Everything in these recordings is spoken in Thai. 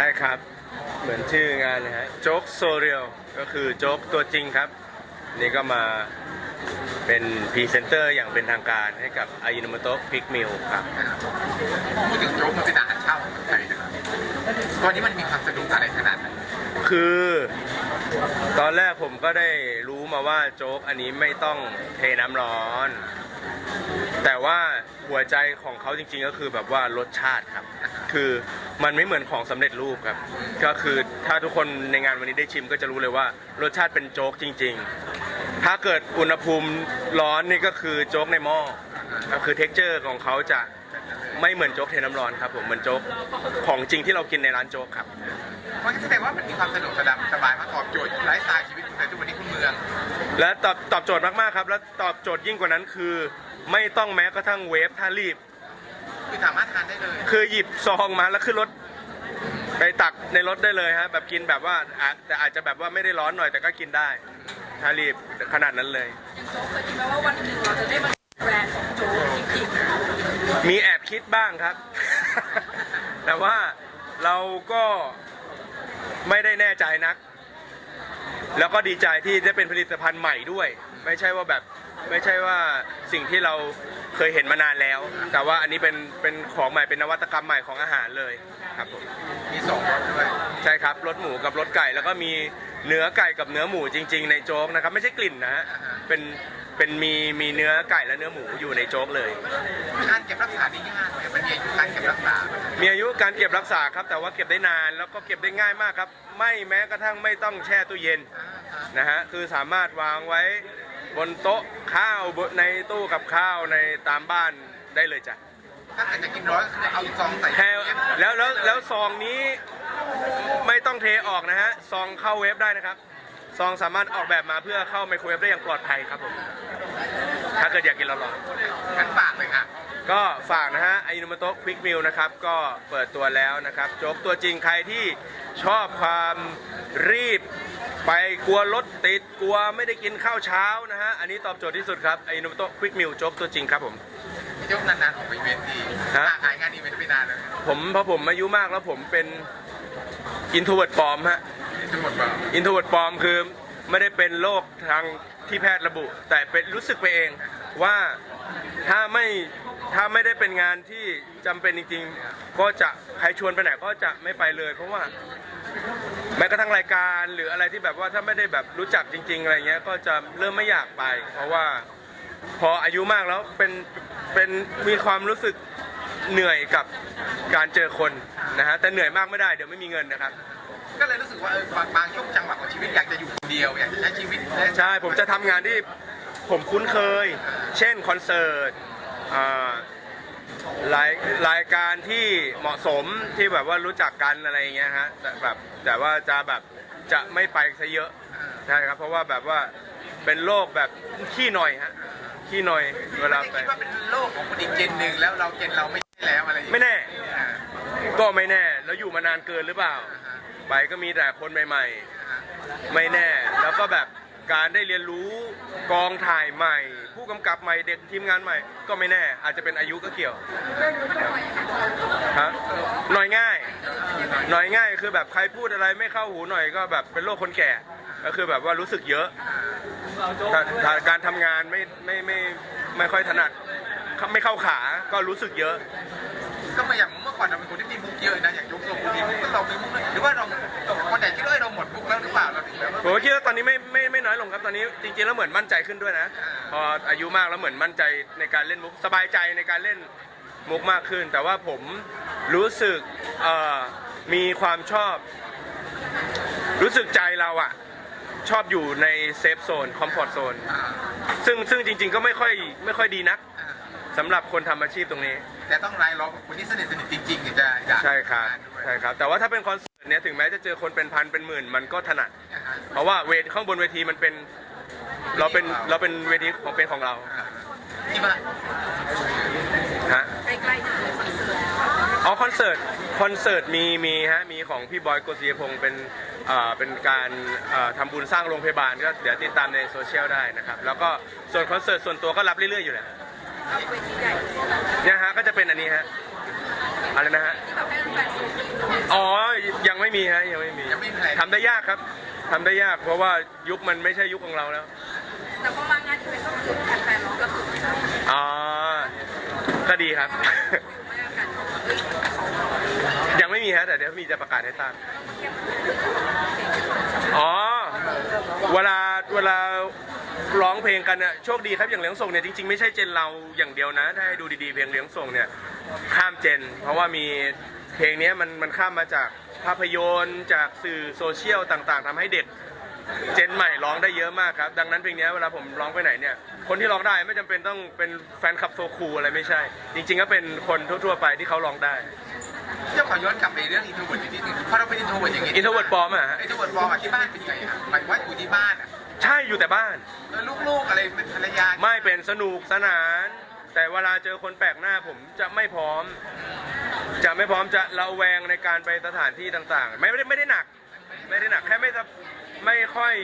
ช่ครับ เหมือนชื่องานนะฮะโจ๊กโซเรียลก็คือโจ๊กตัวจริงครับ นี่ก็มาเป็นพรีเซนเตอร์อย่างเป็นทางการให้กับอายิน m มโต p พิกมิลครับ พูดถึงโจ๊กมันเป็นอาหารเช้าของคนไทยนะครับตอนนี้มันมีความสนุกอะไรขนาดไหนคือ ตอนแรกผมก็ได้รู้มาว่าโจ๊กอันนี้ไม่ต้องเทน้ำร้อน แต่ว่าหัวใจของเขาจริงๆก็คือแบบว่ารสชาติครับ คือมันไม่เหมือนของสำเร็จรูปครับ ก็คือถ้าทุกคนในงานวันนี้ได้ชิมก็จะรู้เลยว่ารสชาติเป็นโจ๊กจริง ๆ ถ้าเกิดอุณหภูมิร้อนนี่ก็คือโจ๊กในหม้อก็คือเท็กเจอร์ของเขาจะไม่เหมือนโจ๊กเทน้ำร้อนครับผมเหมือนโจ๊กของจริงที่เรากินในร้านโจ๊กครับ มันก็แสดงว่ามันมีความสนุกสนานสบายมากตอบโจทย์ไลฟ์สไตล์ชีวิตคนไทยทุกวันนี้คุณเมือง และตอบตอบโจทย์มากๆครับ และตอบโจทย์ยิ่งกว่านั้นคือ ไม่ต้องแม้กระทั่งเวฟถ้ารีบ คือสามารถทานได้เลย คือหยิบซองมาแล้วขึ้นรถ ไปตักในรถได้เลยฮะแบบกินแบบว่าอะแต่อาจจะแบบว่าไม่ได้ร้อนหน่อยแต่ก็กินได้ถ้ารีบขนาดนั้นเลยโจ๊กเคยคิดไหมว่าวันหนึ่งเราจะได้มาแบรนด์ของโจ๊กจริงมีแอบคิดบ้างครับ แต่ว่าเราก็ไม่ได้แน่ใจนัก แล้วก็ดีใจที่ได้เป็นผลิตภัณฑ์ใหม่ด้วย ไม่ใช่ว่าแบบไม่ใช่ว่าสิ่งที่เรา เคยเห็นมานานแล้ว แต่ว่าอันนี้เป็นเป็นของใหม่เป็นนวัตกรรมใหม่ของอาหารเลยครับผมมีสองรสด้วยใช่ครับรสหมูกับรสไก่แล้วก็มีเนื้อไก่กับเนื้อหมูจริง ๆ ในโจ๊กนะครับ ไม่ใช่กลิ่นนะฮะเป็นเป็นมีมีเนื้อไก่และเนื้อหมูอยู่ในโจ๊กเลย การเก็บรักษานี่ยากไหมมันมีอายุการเก็บรักษาไหมมีอายุการเก็บรักษาครับ แต่ว่าเก็บได้นานแล้วก็เก็บได้ง่ายมากครับ ไม่แม้กระทั่งไม่ต้องแช่ตู้เย็นอ่าฮะนะฮะคือสามารถวางไว้ บนโต๊ะข้าวบนในตู้กับข้าวในตามบ้านได้เลยจ้ะถ้าใครจะกินร้อนก็คือเอาซองใส่แค่แล้วแล้วแล้วซองนี้ไม่ต้องเทออกนะฮะซองเข้าเวฟได้นะครับ ซองสามารถออกแบบมาเพื่อเข้าไมโครเวฟได้อย่างปลอดภัยครับผมถ้าเกิดอยากกินร้อนๆงั้นฝากเลยค่ะ ก็ฝากนะฮะไอนุมโตะควิกมิลนะครับ ก็เปิดตัวแล้วนะครับโจ๊กตัวจริงใครที่ชอบความรีบ ไปกลัวรถติดกลัวไม่ได้กินข้าวเช้านะฮะ อันนี้ตอบโจทย์ที่สุดครับ ไอนุมโตะควิกมิลโจ๊กตัวจริงครับผม พี่โจ๊กนานๆออกไปอีเวนต์ทีฮะ ขายงานอีเวนต์ไม่นานเลยผมเพราะผมอายุมากแล้วผมเป็นอินโทรเวิร์ดปลอมฮะ ทั้งหมดว่าอินโทรเวิร์ดปลอมคือไม่ได้เป็นโรคทางที่แพทย์ระบุ แต่เป็นรู้สึกไปเองว่าถ้าไม่ ถ้าไม่ได้เป็นงานที่จำเป็นจริงๆ ก็จะใครชวนไปไหนก็จะไม่ไปเลย เพราะว่าแม้กระทั่งรายการหรืออะไรที่แบบว่าถ้าไม่ได้แบบรู้จักจริง ๆ อะไรเงี้ย ก็จะเริ่มไม่อยากไป เพราะว่าพออายุมากแล้วเป็นเป็นมีความรู้สึกเหนื่อยกับการเจอคนนะฮะแต่เหนื่อยมากไม่ได้เดี๋ยวไม่มีเงินนะครับ ก็เลยรู้สึกว่าเออบางบางช่วงจังหวะของชีวิตอยากจะอยู่คนเดียวอยากจะใช้ชีวิตและใช่ผมจะทำงานที่ผมคุ้นเคย เช่นคอนเสิร์ตอ่า รายรายการที่เหมาะสมที่แบบว่ารู้จักกันอะไรอย่างเงี้ยฮะแต่แบบแต่ว่าจะแบบจะไม่ไปซะเยอะใช่ครับ เพราะว่าแบบว่าเป็นโรคแบบขี้หน่อยฮะขี้หน่อยเวลาไม่ไปได้คิดว่าเป็นโลกของคนอีกเจนหนึ่งแล้วเราเจนเราไม่ใช่แล้วอะไรอย่างไม่เงี้ยแน่ ก็ไม่แน่แล้วอยู่มานานเกินหรือเปล่า ไปก็มีแต่คนใหม่ ๆ ไม่แน่แล้วก็แบบ การได้เรียนรู้กองถ่ายใหม่ ผู้กำกับใหม่เด็กทีมงานใหม่ ก็ไม่แน่ อาจจะเป็นอายุก็เกี่ยวฮะหน่อยง่าย หน่อยง่ายคือแบบใครพูดอะไรไม่เข้าหูหน่อยก็แบบเป็นโรคคนแก่ ก็คือแบบว่ารู้สึกเยอะาการทำงานไม่ไม่ไม่ไม่ค่อยถนัดไม่เข้าขาก็รู้สึกเยอะก็มาอย่างเมื่อก่อนเราเป็นคนที่มีมุกเยอะนะอย่างยกทรงมีมุกเรามีมุกหรือว่าเราคนไหนคิดว่าเราหมดมุกแล้วหรือเปล่าเรา ผมก็คิดว่าตอนนี้ไม่ไม่ไม่น้อยลงครับตอนนี้จริงๆแล้วเหมือนมั่นใจขึ้นด้วยนะ พออายุมากแล้วเหมือนมั่นใจในการเล่นมุกสบายใจในการเล่นมุกมากขึ้น แต่ว่าผมรู้สึกเอ่อมีความชอบ รู้สึกใจเราอะชอบอยู่ในเซฟโซนคอมฟอร์ทโซนอ่าซึ่งซึ่งจริง ๆ ก็ไม่ค่อยไม่ค่อยดีนักอ่าสำหรับคนทำอาชีพตรงนี้ แต่ต้องรายล้อมกับคนที่สนิทสนิทจริงๆถึงจะอยากใช่ครับทำงานด้วยใช่ครับ แต่ว่าถ้าเป็นคอนเสิร์ตเนี้ยถึงแม้จะเจอคนเป็นพันเป็นหมื่นมันก็ถนัดอ่าฮะเพราะว่าเวทข้างบนเวทีมันเป็นเราเป็นเราเป็นเวทีของเป็นของเราอ่าที่ว่าฮะๆใกล้ๆจะเลยคอนเสิร์ตอ๋อคอนเสิร์ตคอนเสิร์ตมีมีฮะมีของพี่บอยโกศิยพงศ์เป็นเอ่อเป็นการเอ่อทำบุญสร้างโรงพยาบาลก็เดี๋ยวติดตามในโซเชียลได้นะครับแล้วก็ส่วนคอนเสิร์ตส่วนตัวก็รับเรื่อยๆอยู่แหละ เอาเวทีใหญ่เนี่ยฮะก็จะเป็นอันนี้ฮะอะไรนะฮะที่แบบให้แฟนๆส่งคลิปอ๋อยังไม่มีฮะยังไม่มียังไม่มีอะไรทำได้ยากครับทำได้ยากเพราะว่ายุคมันไม่ใช่ยุคของเราแล้วแต่พอมางานอีเวนต์ก็คือแฟนๆร้องกระสุนไม่ได้อ๋อก็ดีครับไม่อาการเขาเอ้ยเขายังไม่มีฮะแต่เดี๋ยวมีจะประกาศให้ทราบ อ๋อ เวลาเวลา ร้องเพลงกันเนี่ยโชคดีครับอย่างเลี้ยงส่งเนี่ยจริงๆไม่ใช่เจนเราอย่างเดียวนะ ถ้าให้ดูดีๆเพลงเลี้ยงส่งเนี่ยข้ามเจน เพราะว่ามีเพลงเนี้ยมันมันข้ามมาจากภาพยนตร์จากสื่อโซเชียลต่างๆทำให้เด็กเจนใหม่ร้องได้เยอะมากครับ ดังนั้นเพลงเนี้ยเวลาผมร้องไปไหนเนี่ย คนที่ร้องได้ไม่จำเป็นต้องเป็นแฟนคลับโซคูลอะไรไม่ใช่ จริง ๆ ก็เป็นคนทั่วๆไปที่เขาร้องได้เจ้าขอย้อนกลับไปเรื่องอินโทรเวิร์ดนิดนึงเพราะเราเป็นอินโทรเวิร์ดอย่างงี้อินโทรเวิร์ดปลอมอะฮะอินโทรเวิร์ดปลอมอะที่บ้านเป็นยังไงอะหมายถึงว่าอยู่ที่บ้านอะ ใช่อยู่แต่บ้านเออลูกๆอะไรเป็นภรรยาไม่เป็นสนุกสนาน แต่เวลาเจอคนแปลกหน้าผมจะไม่พร้อม จะไม่พร้อมจะระแวงในการไปสถานที่ต่างๆ ไม่ได้ไม่ได้หนัก ไม่ได้หนักแค่ไม่จะไม่ค่อย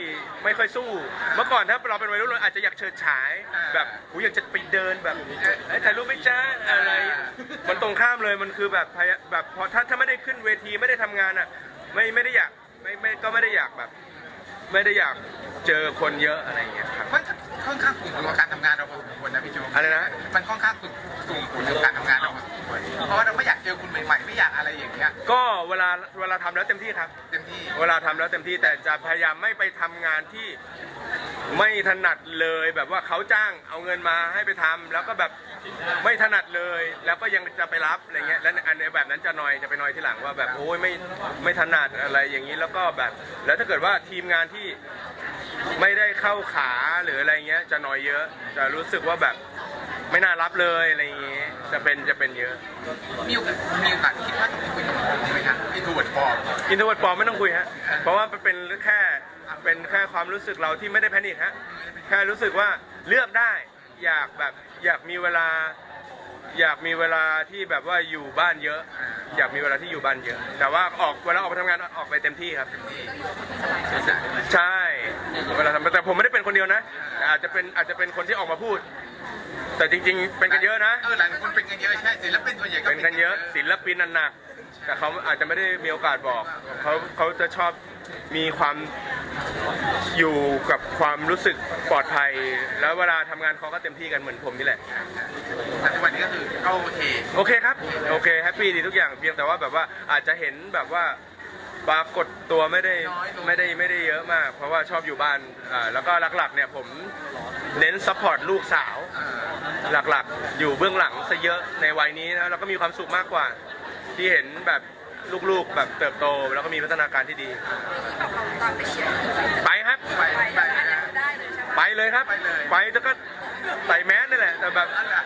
ไม่ค่อยสู้ เมื่อก่อนถ้าเราเป็นวัยรุ่นเราอาจจะอยากเฉิดฉายแบบกูอยากจะไปเดินแบบเอ้ยเอ้ยถ่ายรูปไหม่จ้าอะไร มันตรงข้ามเลยมันคือแบบพยแบบพอถ้าถ้าไม่ได้ขึ้นเวทีไม่ได้ทำงานอะ ไม่ไม่ได้อยากไม่ไม่ก็ไม่ได้อยากแบบ ไม่ได้อยากเจอคนเยอะอะไรอย่างเงี้ยครับ มันค่อนข้างสูงผลกับการทำงานเราพอสมควรนะพี่โจอะไรนะ มันค่อนข้างสูงสูงผลกับการทำงานเราพอสมควรเพราะว่าเราไม่อยากเจอคุณ ใหม่ๆไม่อยากอะไรอย่างเงี้ยก็เวลาเวลาทำแล้วเต็มที่ครับ เต็มที่เวลาทำแล้วเต็มที่แต่จะพยายามไม่ไปทำงานที่ไม่ถนัดเลยแบบว่าเขาจ้างเอาเงินมาให้ไปทำแล้วก็แบบไม่ถนัดเลย แล้วก็ยังจะไปรับอะไรเงี้ยแล้วอันในแบบนั้นจะนอยจะไปนอยที่หลังว่าแบบโอ้ยไม่ไม่ถนัดอะไรอย่างนี้แล้วก็แบบ แล้วถ้าเกิดว่าทีมงานที่ไม่ได้เข้าขาหรืออะไรเงี้ยจะนอยเยอะ จะรู้สึกว่าแบบ ไม่น่ารับเลยอะไรอย่างเงี้ยจะเป็นจะเป็นเยอะมีโอกาสมีโอกาสคิดว่าต้องไปคุยกับผมไหมฮะอินโทรเวิร์ดปลอมอินโทรเวิร์ดปลอมไม่ต้องคุยฮะเพราะว่ามันเป็นแค่เป็นแค่ความรู้สึกเราที่ไม่ได้แพนิคฮะแค่รู้สึกว่าเลือกได้อยากแบบอยากมีเวลา อยากมีเวลาที่แบบว่าอยู่บ้านเยอะ อยากมีเวลาที่อยู่บ้านเยอะ แต่ว่าออกเวลาออกไปทำงานออกไปเต็มที่ครับ ใช่เวลาทำแต่ผมไม่ได้เป็นคนเดียวนะอาจจะเป็นอาจจะเป็นคนที่ออกมาพูด แต่จริงๆ เป็นกันเยอะนะ เออหลายคนเป็นกันเยอะใช่ศิลปินส่วนใหญ่ก็เป็นกันเยอะศิลปินนันหนัก แต่เขาอาจจะไม่ได้มีโอกาสบอกเขาเขาจะชอบมีความอยู่กับความรู้สึกปลอดภัย แล้วเวลาทำงานเขาก็เต็มที่กันเหมือนผมนี่แหละ แต่ทุกวันนี้ก็คือก็โอเค โอเคครับ โอเคแฮปปี้ดีทุกอย่างเพียงแต่ว่าแบบว่าอาจจะเห็นแบบว่า ปรากฏตัวไม่ได้น้อยลงไม่ได้ไม่ได้เยอะมาก เพราะว่าชอบอยู่บ้านอ่าแล้วก็หลักๆเนี่ยผมเน้นซัพพอร์ตลูกสาวเออหลักๆ อยู่เบื้องหลังซะเยอะในวัยนี้นะแล้วก็มีความสุขมากกว่า ที่เห็นแบบลูกๆแบบเติบโต แล้วก็มีพัฒนาการที่ดีแบบเราตามไปเชียร์ไปครับไปไปไปได้นะได้เลยใช่ไหมไปเลยครับไปเลยไปแล้วก็ใส่แมสนี่แหละแต่แบบนั่นแหละ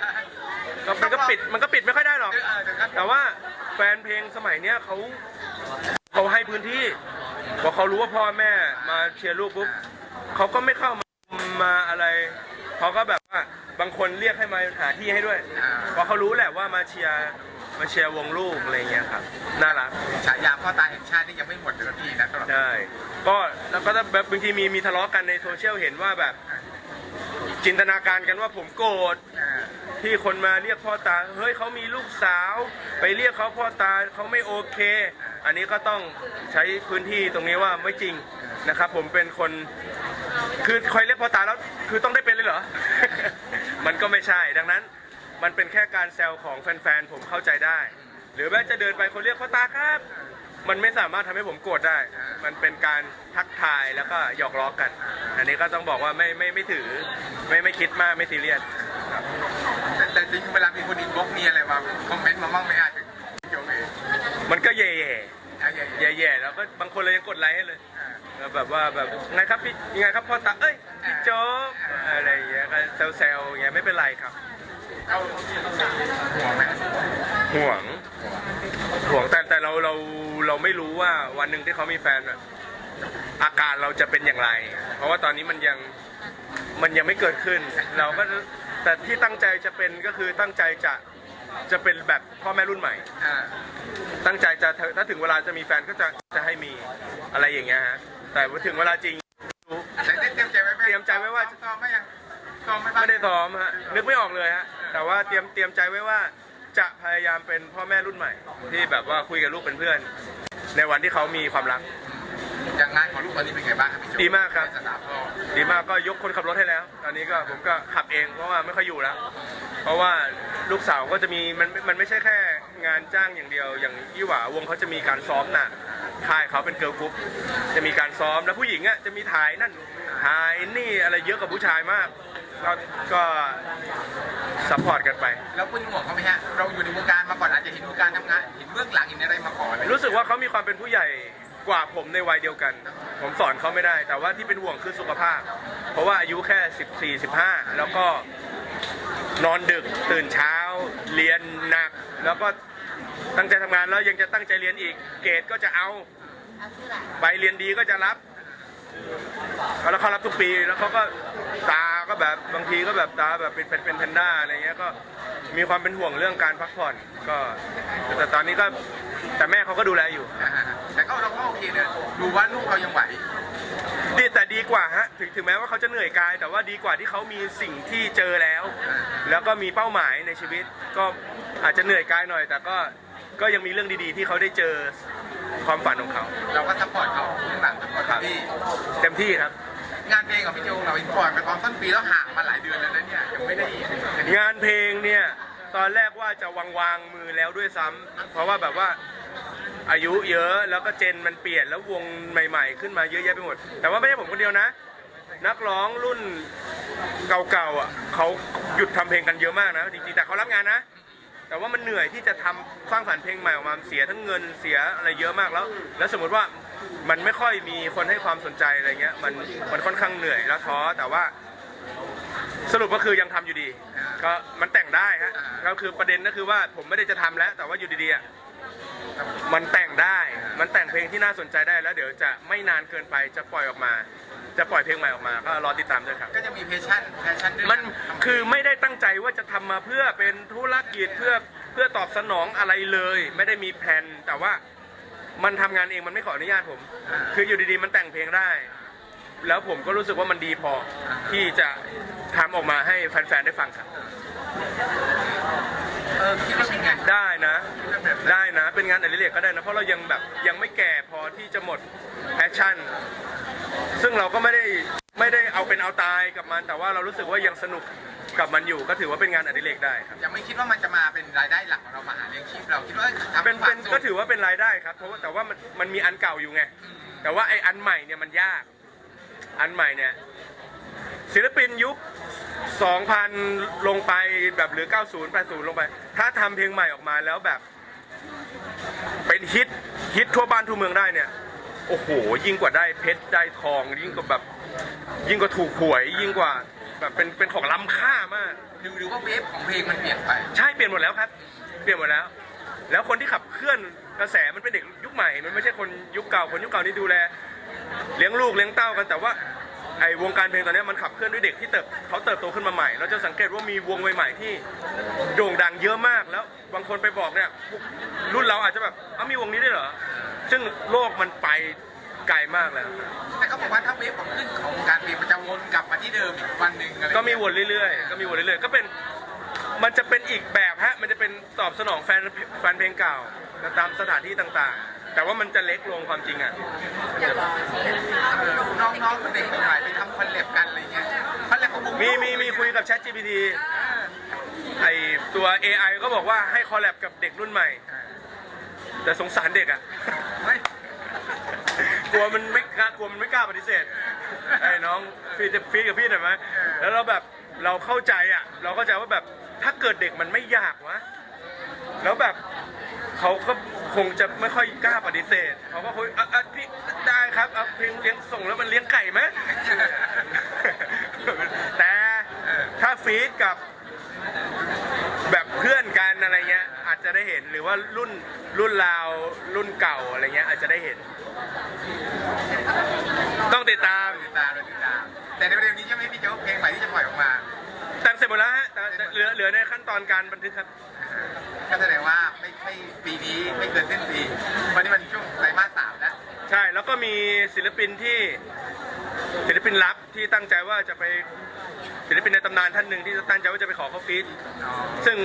ก็มันก็ปิดมันก็ปิดไม่ค่อยได้หรอก เออเดี๋ยวก็แต่ว่าแฟนเพลงสมัยเนี้ยเขาเขาให้ พื้นที่พอเขารู้ว่าพ่อแม่มาเชียร์ลูกปุ๊บเขาก็ไม่เข้ามามาอะไรเขาก็แบบว่าบางคนเรียกให้มาหาที่ให้ด้วยอ่าเพราะเขารู้แหละว่ามาเชียร์มาเชียร์วงลูกอะไรเงี้ยครับน่ารักฉายาพ่อตาแห่งชาตินี่ยังไม่หมดเลยสักทีนะสำหรับใช่ก็แล้วก็แบบบางทีมีมีทะเลาะกันในโซเชียลเห็นว่าแบบ จินตนาการกันว่าผมโกรธเออที่คนมาเรียกพ่อตา เฮ้ยเขามีลูกสาว ไปเรียกเขาพ่อตาเขาไม่โอเค อันนี้ก็ต้องใช้พื้นที่ตรงนี้ว่าไม่จริงนะครับ ผมเป็นคนคือคอยเรียกพ่อตาแล้วคือต้องได้เป็นเลยเหรอ มันก็ไม่ใช่ดังนั้น มันเป็นแค่การแซวของแฟนๆผมเข้าใจได้ หรือแม้จะเดินไปคนเรียกพ่อตาครับ มันไม่สามารถทำให้ผมโกรธได้ มันเป็นการทักทายแล้วก็หยอกล้อกัน อันนี้ก็ต้องบอกว่าไม่ไม่ไม่ถือ ไม่ไม่คิดมากไม่ซีเรียสแต่แต่จริงเวลามีคนอินบ็อกมีอะไรมาคอมเมนต์มาบ้างไหมฮะถึงพี่โจเอง มันก็แย่อะอย่าอย่าๆแย่ๆแล้วก็บางคนเลยยังกดไลค์ให้เลยแล้วแบบว่าแบบไงครับพี่ยังไงครับพ่อตาเอ้ยพี่โจ๊กอะไรอย่างเงี้ยก็แซวๆอย่างเงี้ยไม่เป็นไรครับเอาหัวไหมห่วง ห่วงแต่แต่เราเราเราไม่รู้ว่าวันหนึ่งที่เขามีแฟนอะอาการเราจะเป็นอย่างไร เพราะว่าตอนนี้มันยังมันยังไม่เกิดขึ้น เราก็แต่ที่ตั้งใจจะเป็นก็คือตั้งใจจะ จะเป็นแบบพ่อแม่รุ่นใหม่ อ่าตั้งใจจะถ้าถึงเวลาจะมีแฟนก็จะจะให้มีอะไรอย่างเงี้ยฮะแต่ว่าถึงเวลาจริงรู้ แต่ได้เตรียมใจไว้ไหมเตรียมใจไว้ว่า ซ้อมไหมยังซ้อมไหมบ้างไม่ได้ซ้อมฮะนึกไม่ออกเลยฮะแต่ว่าเตรียมเตรียมใจไว้ว่า จะพยายามเป็นพ่อแม่รุ่นใหม่ ที่แบบว่าคุยกับลูกเป็นเพื่อน ในวันที่เขามีความรัก อย่างงานของลูกตอนนี้เป็นไงบ้างครับพี่โจ๊ดีมากครับ ในสนามก็ดีมากก็ยกคนขับรถให้แล้ว ตอนนี้ก็ผมก็ขับเองเพราะว่าไม่ค่อยอยู่แล้ว เพราะว่า ลูกสาวก็จะมีมันมันไม่ใช่แค่งานจ้างอย่างเดียว อย่างยี่หวาวงเขาจะมีการซ้อมหนักค่ายเขาเป็นเกิร์ลกรุ๊ปจะมีการซ้อมแล้วผู้หญิงอะจะมีถ่ายนั่นถ่ายนี่อะไรเยอะกว่าผู้ชายมากก็ก็ซัพพอร์ตกันไป แล้วเป็นห่วงเขาไหมฮะ เราอยู่ในวงการมาก่อนอาจจะเห็นวงการทำงาน เห็นเบื้องหลังเห็นอะไรมาก่อนเลยรู้สึกว่าเขามีความเป็นผู้ใหญ่กว่าผมในวัยเดียวกัน ผมสอนเขาไม่ได้ แต่ว่าที่เป็นห่วงคือสุขภาพ เพราะว่าอายุแค่ 14 15 แล้วก็ นอนดึกตื่นเช้า เรียนหนัก แล้วก็ตั้งใจทำงานแล้วยังจะตั้งใจเรียนอีก เกรดก็จะเอาไปเรียนดีก็จะรับ แล้วเขารับทุกปีแล้วเขาก็ตาก็แบบบางทีก็แบบตาแบบเป็นเป็นเป็นแพนด้าอะไรเงี้ยก็มีความเป็นห่วงเรื่องการพักผ่อนก็แต่ตอนนี้ก็แต่แม่เขาก็ดูแลอยู่ แต่ก็เราก็โอเคเนี่ยดูว่าลูกเรายังไหว ดีแต่ดีกว่าฮะถึงถึงแม้ว่าเขาจะเหนื่อยกาย แต่ว่าดีกว่าที่เขามีสิ่งที่เจอแล้ว แล้วก็มีเป้าหมายในชีวิต ก็อาจจะเหนื่อยกายหน่อย แต่ก็ก็ยังมีเรื่องดีๆ ที่เขาได้เจอความฝันของเขาเราก็ซัพพอร์ตเขาข้างหลังซัพพอร์ตพี่เต็มที่ครับ งานเพลงของพี่โจเราปล่อยไปตอนต้นปีแล้วห่างมาหลายเดือนแล้วนะเนี่ยยังไม่ได้งานเพลงเนี่ยตอนแรกว่าจะวางวางๆมือแล้วด้วยซ้ำเพราะว่าแบบว่า อายุเยอะแล้วก็เจนมันเปลี่ยนแล้ววงใหม่ ๆ ขึ้นมาเยอะแยะไปหมด แต่ว่าไม่ใช่ผมคนเดียวนะ นักร้องรุ่นเก่าๆอะเขาหยุดทำเพลงกันเยอะมากนะจริงๆแต่เขารับงานนะ แต่ว่ามันเหนื่อยที่จะทำสร้างสรรค์เพลงใหม่ออกมาเสียทั้งเงินเสียอะไรเยอะมากแล้ว แล้วสมมติว่ามันไม่ค่อยมีคนให้ความสนใจอะไรเงี้ยมันมันค่อนข้างเหนื่อยแล้วท้อแต่ว่าสรุปก็คือยังทำอยู่ดี ก็มันแต่งได้ฮะก็คือประเด็นก็คือว่าผมไม่ได้จะทำแล้ว แต่ว่าอยู่ดีๆ มันแต่งได้ มันแต่งเพลงที่น่าสนใจได้แล้วเดี๋ยวจะไม่นานเกินไปจะปล่อยออกมา จะปล่อยเพลงใหม่ออกมาก็รอติดตามด้วยครับ ก็จะมีแพชชั่นแพชชั่นด้วยมันคือไม่ได้ตั้งใจว่าจะทำมาเพื่อเป็นธุรกิจเพื่อเพื่อตอบสนองอะไรเลย ไม่ได้มีแผนแต่ว่ามันทำงานเองมันไม่ขออนุญาตผม คืออยู่ดีๆ มันแต่งเพลงได้ แล้วผมก็รู้สึกว่ามันดีพอที่จะทำออกมาให้แฟนๆได้ฟังครับ เออคิดว่าเป็นไงได้นะคิดว่า แบบนั้นได้นะ เป็นงานอดิเรกก็ได้นะ เพราะเรายังแบบยังไม่แก่พอที่จะหมดแพชชั่น ซึ่งเราก็ไม่ได้ไม่ได้เอาเป็นเอาตายกับมัน แต่ว่าเรารู้สึกว่ายังสนุกกับมันอยู่ก็ถือว่าเป็นงานอดิเรกได้ครับ ยังไม่คิดว่ามันจะมาเป็นรายได้หลักของเรามาหาเลี้ยงชีพเราคิดว่าอ้ยทำเป็นเป็นฝาก็ถือว่าเป็นรายได้ครับ เพราะว่าแต่ว่ามันมันมีอันเก่าอยู่ไง แต่ว่าไออันใหม่เนี่ยมันยาก อันใหม่เนี่ยศิลปินยุค 2000 ลงไปแบบหรือ 90 80 ลงไป ถ้าทำเพลงใหม่ออกมาแล้วแบบ เป็นฮิตฮิตทั่วบ้านทั่วเมืองได้เนี่ย โอ้โห ยิ่งกว่าได้เพชรได้ทอง ยิ่งกว่าแบบ ยิ่งกว่าถูกหวย ยิ่งกว่าแบบเป็นเป็นของล้ำค่ามาก หรือหรือว่าเวฟของเพลงมันเปลี่ยนไป ใช่เปลี่ยนหมดแล้วครับ เปลี่ยนหมดแล้ว แล้วคนที่ขับเคลื่อนกระแสมันเป็นเด็กยุคใหม่ มันไม่ใช่คนยุคเก่าคนยุคเก่านี่ดูแล เลี้ยงลูกเลี้ยงเต้ากันแต่ว่า ไอ้วงการเพลงตอนนี้มันขับเคลื่อนด้วยเด็กที่เติบเขาเติบโตขึ้นมาใหม่ เราจะสังเกตว่ามีวงใหม่ๆที่โด่งดังเยอะมากแล้วบางคนไปบอกเนี่ยรุ่นเราอาจจะแบบเอ้ามีวงนี้ด้วยเหรอ ซึ่งโลกมันไปไกลมากแล้ว แต่เขาบอกว่าถ้าเวฟของขึ้นของการเพลงมันจะวนกลับมาที่เดิมอีกวันหนึ่งอะไรก็มีวนเรื่อยๆ ก็มีวนเรื่อยๆ ก็เป็นมันจะเป็นอีกแบบฮะ มันจะเป็นตอบสนองแฟนแฟนเพลงเก่าตามสถานที่ต่างๆ แต่ว่ามันจะเล็กลงความจริงอะเออน้องๆเด็กใหม่ๆไปทำคอนเล็บกันอะไรเงี้ยคอนเล็บของบุ้งมีมีมีคุยกับ Chat GPT ไอตัว AI ก็บอกว่าให้คอลแลบกับเด็กรุ่นใหม่ แต่สงสารเด็กอะเฮ้ยกลัวมันไม่กล้ากลัวมันไม่กล้าปฏิเสธไอ้น้องฟีดฟีดกับพี่หน่อยไหมแล้วเราแบบเราเข้าใจอะ เราเข้าใจว่าแบบถ้าเกิดเด็กมันไม่อยากวะแล้วแบบเขาก็ คงจะไม่ค่อยกล้าปฏิเสธเขาก็คุยอะอะพี่ได้ครับเอาเพลงเลี้ยงส่งแล้วมันเลี้ยงไก่ไหม แต่ถ้าฟีดกับแบบเพื่อนกันอะไรเงี้ย อาจจะได้เห็นหรือว่ารุ่นรุ่นราวรุ่นเก่าอะไรเงี้ย อาจจะได้เห็น ต้องติดตามติดตามเลยติดตาม แต่ในเร็วๆนี้จะไม่พี่โจ๊กเพลงใหม่ที่จะปล่อยออกมาแต่งเสร็จหมดแล้วฮะแต่แต่เหลือเหลือในขั้นตอนการบันทึกครับ ก็แสดงว่าไม่ไม่ปีนี้ไม่เกินสิ้นปีวันนี้มันช่วงไตรมาสสามแล้วใช่แล้วก็มีศิลปินที่ศิลปินลับที่ตั้งใจว่าจะไปศิลปินในตำนานท่านหนึ่งที่ตั้งใจว่าจะไปขอเขาฟีดซึ่ง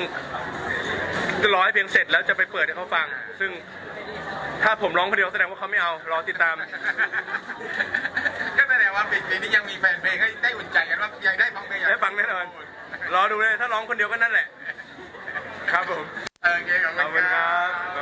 จะรอให้เพลงเสร็จแล้วจะไปเปิดให้เขาฟัง ซึ่งถ้าผมร้องคนเดียวแสดงว่าเขาไม่เอารอติดตาม ก็แสดงว่าปีนี้ยังมีแฟนเพลงให้ได้อุ่นใจกันว่ายังได้ฟังเพลงได้ฟังแน่นอนรอดูเลยถ้าร้องคนเดียวก็นั่นแหละ ครับผม โอเคขอบคุณครับ